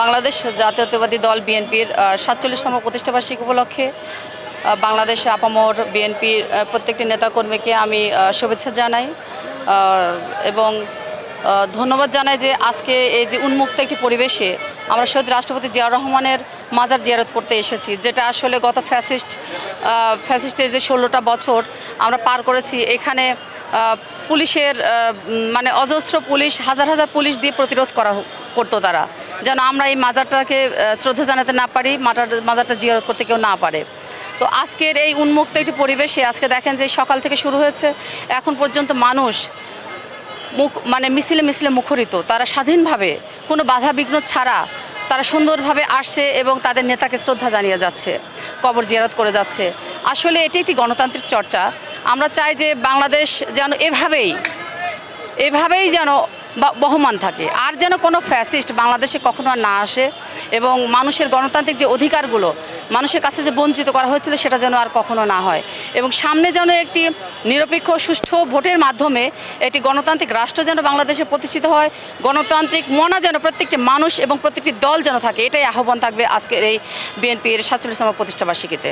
বাংলাদেশ জাতীয়তাবাদী দল বিএনপির সাতচল্লিশতম প্রতিষ্ঠাবার্ষিকী উপলক্ষে বাংলাদেশ আপামর বিএনপির প্রত্যেকটি নেতাকর্মীকে আমি শুভেচ্ছা জানাই এবং ধন্যবাদ জানাই যে আজকে এই যে উন্মুক্ত একটি পরিবেশে আমরা শহীদ রাষ্ট্রপতি জিয়াউর রহমানের মাজার জিয়ারত করতে এসেছি, যেটা আসলে গত ফ্যাসিস্ট ফ্যাসিস্টের যে ষোলোটা বছর আমরা পার করেছি, এখানে পুলিশের মানে অজস্র পুলিশ, হাজার হাজার পুলিশ দিয়ে প্রতিরোধ করা করতো তারা। যেন আমরা এই মাজারটাকে শ্রদ্ধা জানাতে না পারি, মাজার মাজারটা জিয়ারত করতে কেউ না পারে। তো আজকের এই উন্মুক্ত একটি পরিবেশে আজকে দেখেন যে সকাল থেকে শুরু হয়েছে। এখন পর্যন্ত মানুষ মুখ মানে মিছিলে মিছিলে মুখরিত। তারা স্বাধীনভাবে, কোনো বাধা বিঘ্ন ছাড়া তারা সুন্দরভাবে আসছে এবং তাদের নেতাকে শ্রদ্ধা জানিয়ে যাচ্ছে, কবর জিয়ারত করে যাচ্ছে। আসলে এটি একটি গণতান্ত্রিক চর্চা। আমরা চাই যে বাংলাদেশ যেন এভাবেই এভাবেই যেন বহমান থাকে। আর যেন কোনো ফ্যাসিস্ট বাংলাদেশে কখনো আর না আসে এবং মানুষের গণতান্ত্রিক যে অধিকারগুলো, মানুষের কাছে যে বঞ্চিত করা হয়েছিল সেটা যেন আর কখনো না হয়। এবং সামনে যেন একটি নিরপেক্ষ, সুষ্ঠু ভোটের মাধ্যমে একটি গণতান্ত্রিক রাষ্ট্র যেন বাংলাদেশে প্রতিষ্ঠিত হয়, গণতান্ত্রিক মনা যেন প্রত্যেকটি মানুষ এবং প্রত্যেকটি দল যেন থাকে, এটাই আহ্বান থাকবে আজকের এই বিএনপির সাতচল্লিশতম প্রতিষ্ঠাবার্ষিকীতে।